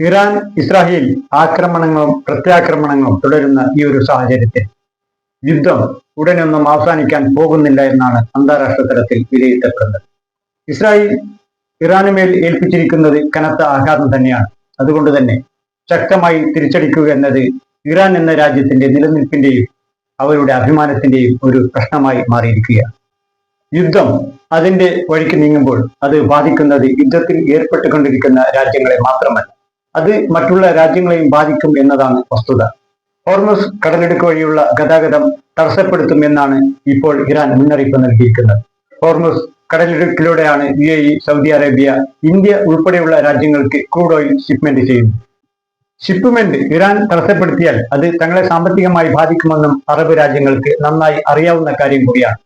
Iran Israel ആക്രമണങ്ങളും പ്രത്യാക്രമണങ്ങളും തുടരുന്ന ഈ ഒരു സാഹചര്യത്തിൽ യുദ്ധം ഉടനൊന്നും അവസാനിക്കാൻ പോകുന്നില്ല എന്നാണ് അന്താരാഷ്ട്ര തലത്തിൽ വിലയിരുത്തപ്പെടുന്നത്. ഇസ്രായേൽ ഇറാനുമേൽ ഏൽപ്പിച്ചിരിക്കുന്നത് കനത്ത ആഘാതം തന്നെയാണ്. അതുകൊണ്ട് തന്നെ ശക്തമായി തിരിച്ചടിക്കുക എന്നത് ഇറാൻ എന്ന രാജ്യത്തിന്റെ നിലനിൽപ്പിന്റെയും അവരുടെ അഭിമാനത്തിന്റെയും ഒരു പ്രശ്നമായി മാറിയിരിക്കുകയാണ്. യുദ്ധം അതിന്റെ വഴിക്ക് നീങ്ങുമ്പോൾ അത് ബാധിക്കുന്നത് യുദ്ധത്തിൽ ഏർപ്പെട്ടുകൊണ്ടിരിക്കുന്ന രാജ്യങ്ങളെ മാത്രമല്ല. അത് മറ്റുള്ള രാജ്യങ്ങളെയും ബാധിക്കും എന്നതാണ് വസ്തുത. ഹോർമസ് കടലെടുക്ക് വഴിയുള്ള ഗതാഗതം തടസ്സപ്പെടുത്തും എന്നാണ് ഇപ്പോൾ ഇറാൻ മുന്നറിയിപ്പ് നൽകിയിരിക്കുന്നത്. Hormuz കടലിടുക്കിലൂടെയാണ് U A E Saudi Arabia India ഉൾപ്പെടെയുള്ള രാജ്യങ്ങൾക്ക് ക്രൂഡ് ഓയിൽ ഷിപ്മെന്റ് ചെയ്യുന്നത്. ഷിപ്പ്മെന്റ് ഇറാൻ തടസ്സപ്പെടുത്തിയാൽ അത് തങ്ങളെ സാമ്പത്തികമായി ബാധിക്കുമെന്നും അറബ് രാജ്യങ്ങൾക്ക് നന്നായി അറിയാവുന്ന കാര്യം കൂടിയാണ്.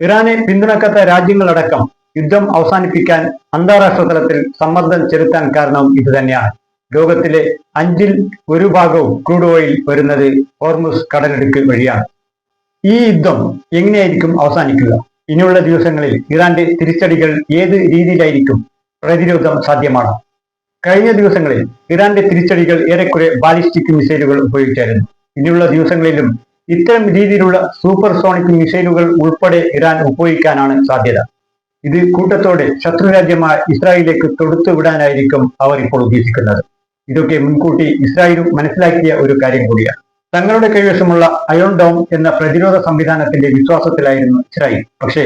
ഇറാനെ പിന്തുണക്കാത്ത രാജ്യങ്ങളടക്കം യുദ്ധം അവസാനിപ്പിക്കാൻ അന്താരാഷ്ട്ര തലത്തിൽ സമ്മർദ്ദം ചെലുത്താൻ കാരണവും ഇത് തന്നെയാണ് ലോകത്തിലെ അഞ്ചിൽ ഒരു ഭാഗവും ക്രൂഡ് ഓയിൽ വരുന്നത് ഹോർമുസ് കടലെടുക്ക് വഴിയാണ്. ഈ യുദ്ധം എങ്ങനെയായിരിക്കും അവസാനിക്കുക? ഇനിയുള്ള ദിവസങ്ങളിൽ ഇറാന്റെ തിരിച്ചടികൾ ഏത് രീതിയിലായിരിക്കും പ്രതിരോധം സാധ്യമാണ്? കഴിഞ്ഞ ദിവസങ്ങളിൽ ഇറാന്റെ തിരിച്ചടികൾ ഏറെക്കുറെ ബാലിസ്റ്റിക് മിസൈലുകൾ ഉപയോഗിച്ചായിരുന്നു. ഇനിയുള്ള ദിവസങ്ങളിലും ഇത്തരം രീതിയിലുള്ള സൂപ്പർ സോണിക് മിസൈലുകൾ ഉൾപ്പെടെ ഇറാൻ ഉപയോഗിക്കാനാണ് സാധ്യത. ഇത് കൂട്ടത്തോടെ ശത്രുരാജ്യമായ ഇസ്രായേലിലേക്ക് തൊടുത്തു വിടാനായിരിക്കും അവർ ഇപ്പോൾ ഉദ്ദേശിക്കുന്നത്. ഇതൊക്കെ മുൻകൂട്ടി ഇസ്രായേലും മനസ്സിലാക്കിയ ഒരു കാര്യം കൂടിയാണ്. തങ്ങളുടെ കൈവശമുള്ള അയോൺ ഡോം എന്ന പ്രതിരോധ സംവിധാനത്തിന്റെ വിശ്വാസത്തിലായിരുന്നു ഇസ്രായേൽ. പക്ഷേ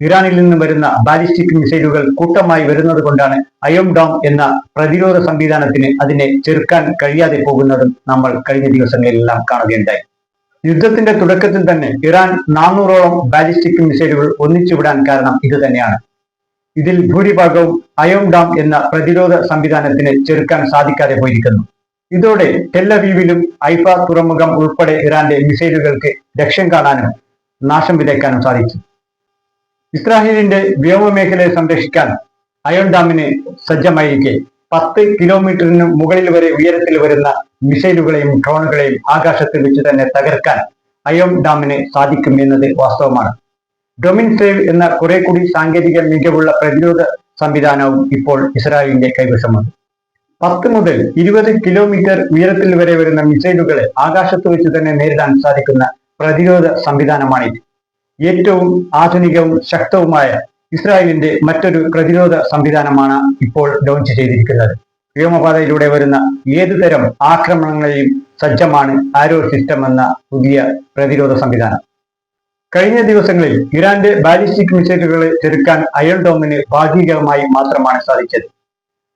ഇറാനിൽ നിന്നും വരുന്ന ബാലിസ്റ്റിക് മിസൈലുകൾ കൂട്ടമായി വരുന്നത് കൊണ്ടാണ് അയോൺ ഡോം എന്ന പ്രതിരോധ സംവിധാനത്തിന് അതിനെ ചെറുക്കാൻ കഴിയാതെ പോകുന്നതും നമ്മൾ കഴിഞ്ഞ ദിവസങ്ങളിലെല്ലാം കാണുകയുണ്ടായി. യുദ്ധത്തിന്റെ തുടക്കത്തിൽ തന്നെ ഇറാൻ നാനൂറോളം ബാലിസ്റ്റിക് മിസൈലുകൾ ഒന്നിച്ചുവിടാൻ കാരണം ഇത് തന്നെയാണ് ഇതിൽ ഭൂരിഭാഗവും അയോൺ ഡാം എന്ന പ്രതിരോധ സംവിധാനത്തിന് ചെറുക്കാൻ സാധിക്കാതെ പോയിരിക്കുന്നു. ഇതോടെ ടെല്ലവീവിലും ഐഫ തുറമുഖം ഉൾപ്പെടെ ഇറാന്റെ മിസൈലുകൾക്ക് ലക്ഷ്യം കാണാനും നാശം വിതയ്ക്കാനും സാധിച്ചു. ഇസ്രായേലിന്റെ വ്യോമമേഖലയെ സംരക്ഷിക്കാൻ അയോൺ ഡാമിന് സജ്ജമായിരിക്കെ പത്ത് കിലോമീറ്ററിന് മുകളിൽ വരെ ഉയരത്തിൽ വരുന്ന മിസൈലുകളെയും ഡ്രോണുകളെയും ആകാശത്തിൽ വെച്ച് തന്നെ തകർക്കാൻ അയോൺ ഡാമിന് സാധിക്കും എന്നത് വാസ്തവമാണ്. ഡൊമിൻ സേവ് എന്ന കുറെ കൂടി സാങ്കേതിക മികവുള്ള പ്രതിരോധ സംവിധാനവും ഇപ്പോൾ ഇസ്രായേലിന്റെ കൈവശമാണ് പത്ത് മുതൽ ഇരുപത് കിലോമീറ്റർ ഉയരത്തിൽ വരെ വരുന്ന മിസൈലുകളെ ആകാശത്ത് വെച്ച് തന്നെ നേരിടാൻ സാധിക്കുന്ന പ്രതിരോധ സംവിധാനമാണിത്. ഏറ്റവും ആധുനികവും ശക്തവുമായ ഇസ്രായേലിന്റെ മറ്റൊരു പ്രതിരോധ സംവിധാനമാണ് ഇപ്പോൾ ലോഞ്ച് ചെയ്തിരിക്കുന്നത്. വ്യോമപാതയിലൂടെ വരുന്ന ഏതുതരം ആക്രമണങ്ങളെയും സജ്ജമാണ് ആരോ സിസ്റ്റം എന്ന പുതിയ പ്രതിരോധ സംവിധാനം. കഴിഞ്ഞ ദിവസങ്ങളിൽ ഇറാന്റെ ബാലിസ്റ്റിക് മിസൈലുകളെ ചെറുക്കാൻ അയൺ ഡോമിന് ഭാഗികമായി മാത്രമാണ് സാധിച്ചത്.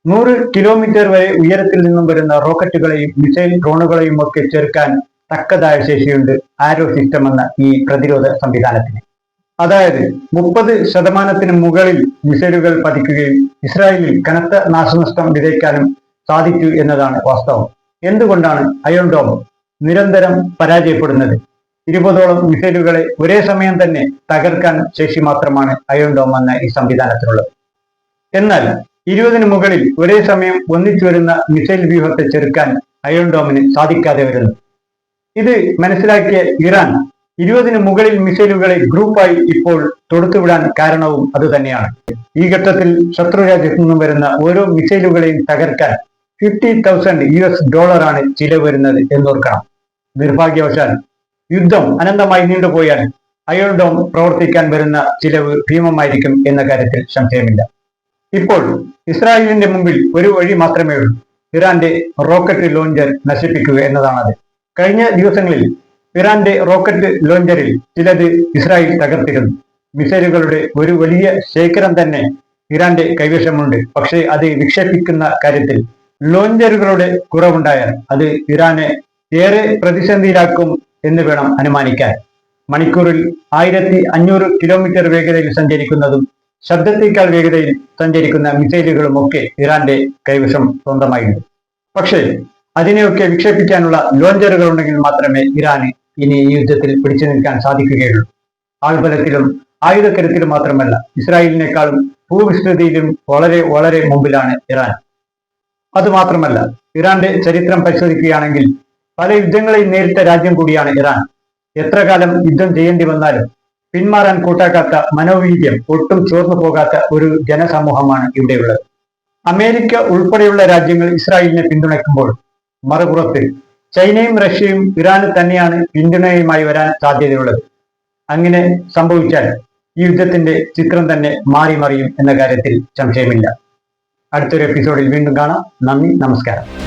നൂറ് കിലോമീറ്റർ വരെ ഉയരത്തിൽ നിന്നും വരുന്ന റോക്കറ്റുകളെയും മിസൈൽ ഡ്രോണുകളെയും ഒക്കെ ചെറുക്കാൻ തക്കതായ ശേഷിയുണ്ട് ആരോ സിസ്റ്റം എന്ന ഈ പ്രതിരോധ സംവിധാനത്തിന്. അതായത് മുപ്പത് ശതമാനത്തിന് മുകളിൽ മിസൈലുകൾ പതിക്കുകയും ഇസ്രായേലിൽ കനത്ത നാശനഷ്ടം വിതയ്ക്കാനും സാധിച്ചു എന്നതാണ് വാസ്തവം. എന്തുകൊണ്ടാണ് അയോൺ ഡോം നിരന്തരം പരാജയപ്പെടുന്നത്? ഇരുപതോളം മിസൈലുകളെ ഒരേ സമയം തന്നെ തകർക്കാൻ ശേഷി മാത്രമാണ് അയോൺ ഡോം എന്ന ഈ സംവിധാനത്തിനുള്ളത് എന്നാൽ ഇരുപതിന് മുകളിൽ ഒരേ സമയം ഒന്നിച്ചു വരുന്ന മിസൈൽ വ്യൂഹത്തെ ചെറുക്കാൻ അയോൺ ഡോമിന് സാധിക്കാതെ വരുന്നു. ഇത് മനസ്സിലാക്കിയ ഇറാൻ ഇരുപതിന് മുകളിൽ മിസൈലുകളെ ഗ്രൂപ്പായി ഇപ്പോൾ തൊടുത്തുവിടാൻ കാരണവും അതുതന്നെയാണ്. ഈ ഘട്ടത്തിൽ ശത്രു രാജ്യത്തു നിന്നും വരുന്ന ഓരോ മിസൈലുകളെയും തകർക്കാൻ ഫിഫ്റ്റി തൗസൻഡ് യു എസ് ഡോളറാണ് ചിലവ് വരുന്നത് എന്നോർക്കണം. നിർഭാഗ്യവശാൽ യുദ്ധം അനന്തമായി നീണ്ടുപോയാൽ അയോഡോം പ്രവർത്തിക്കാൻ വരുന്ന ചിലവ് ഭീമമായിരിക്കും എന്ന കാര്യത്തിൽ സംശയമില്ല. ഇപ്പോൾ ഇസ്രായേലിന്റെ മുമ്പിൽ ഒരു വഴി മാത്രമേ ഉള്ളൂ. ഇറാന്റെ റോക്കറ്റ് ലോഞ്ചർ നശിപ്പിക്കുക എന്നതാണത്. കഴിഞ്ഞ ദിവസങ്ങളിൽ ഇറാന്റെ റോക്കറ്റ് ലോഞ്ചറിൽ ചിലത് ഇസ്രായേൽ തകർത്തിരുന്നു. മിസൈലുകളുടെ ഒരു വലിയ ശേഖരം തന്നെ ഇറാന്റെ കൈവശമുണ്ട്. പക്ഷേ അത് വിക്ഷേപിക്കുന്ന കാര്യത്തിൽ ലോഞ്ചറുകളുടെ കുറവുണ്ടായാൽ അത് ഇറാനെ ഏറെ പ്രതിസന്ധിയിലാക്കും എന്ന് വേണം അനുമാനിക്കാൻ. മണിക്കൂറിൽ ആയിരത്തി അഞ്ഞൂറ് കിലോമീറ്റർ വേഗതയിൽ സഞ്ചരിക്കുന്നതും ശബ്ദത്തേക്കാൾ വേഗതയിൽ സഞ്ചരിക്കുന്ന മിസൈലുകളും ഒക്കെ ഇറാന്റെ കൈവശം സ്വന്തമായിരുന്നു. പക്ഷേ അതിനെയൊക്കെ വിക്ഷേപിക്കാനുള്ള ലോഞ്ചറുകൾ ഉണ്ടെങ്കിൽ മാത്രമേ ഇറാന് ഇനി ഈ യുദ്ധത്തിൽ പിടിച്ചു നിൽക്കാൻ സാധിക്കുകയുള്ളൂ. ആൾബലത്തിലും ആയുധക്കരത്തിലും മാത്രമല്ല ഇസ്രായേലിനേക്കാളും ഭൂവിസ്തൃതിയിലും വളരെ വളരെ മുമ്പിലാണ് ഇറാൻ. അതുമാത്രമല്ല ഇറാന്റെ ചരിത്രം പരിശോധിക്കുകയാണെങ്കിൽ പല യുദ്ധങ്ങളെയും നേരിട്ട രാജ്യം കൂടിയാണ് ഇറാൻ. എത്ര കാലം യുദ്ധം ചെയ്യേണ്ടി വന്നാലും പിന്മാറാൻ കൂട്ടാക്കാത്ത മനോവീര്യം ഒട്ടും ചോർന്നു പോകാത്ത ഒരു ജനസമൂഹമാണ് ഇവിടെയുള്ളത്. അമേരിക്ക ഉൾപ്പെടെയുള്ള രാജ്യങ്ങൾ ഇസ്രായേലിനെ പിന്തുണയ്ക്കുമ്പോൾ മറുപുറത്ത് ചൈനയും റഷ്യയും ഇറാന് തന്നെയാണ് പിന്തുണയുമായി വരാൻ സാധ്യതയുള്ളത്. അങ്ങനെ സംഭവിച്ചാൽ ഈ യുദ്ധത്തിന്റെ ചിത്രം തന്നെ മാറി മറിയും എന്ന കാര്യത്തിൽ സംശയമില്ല. അടുത്തൊരു എപ്പിസോഡിൽ വീണ്ടും കാണാം. നന്ദി നമസ്കാരം.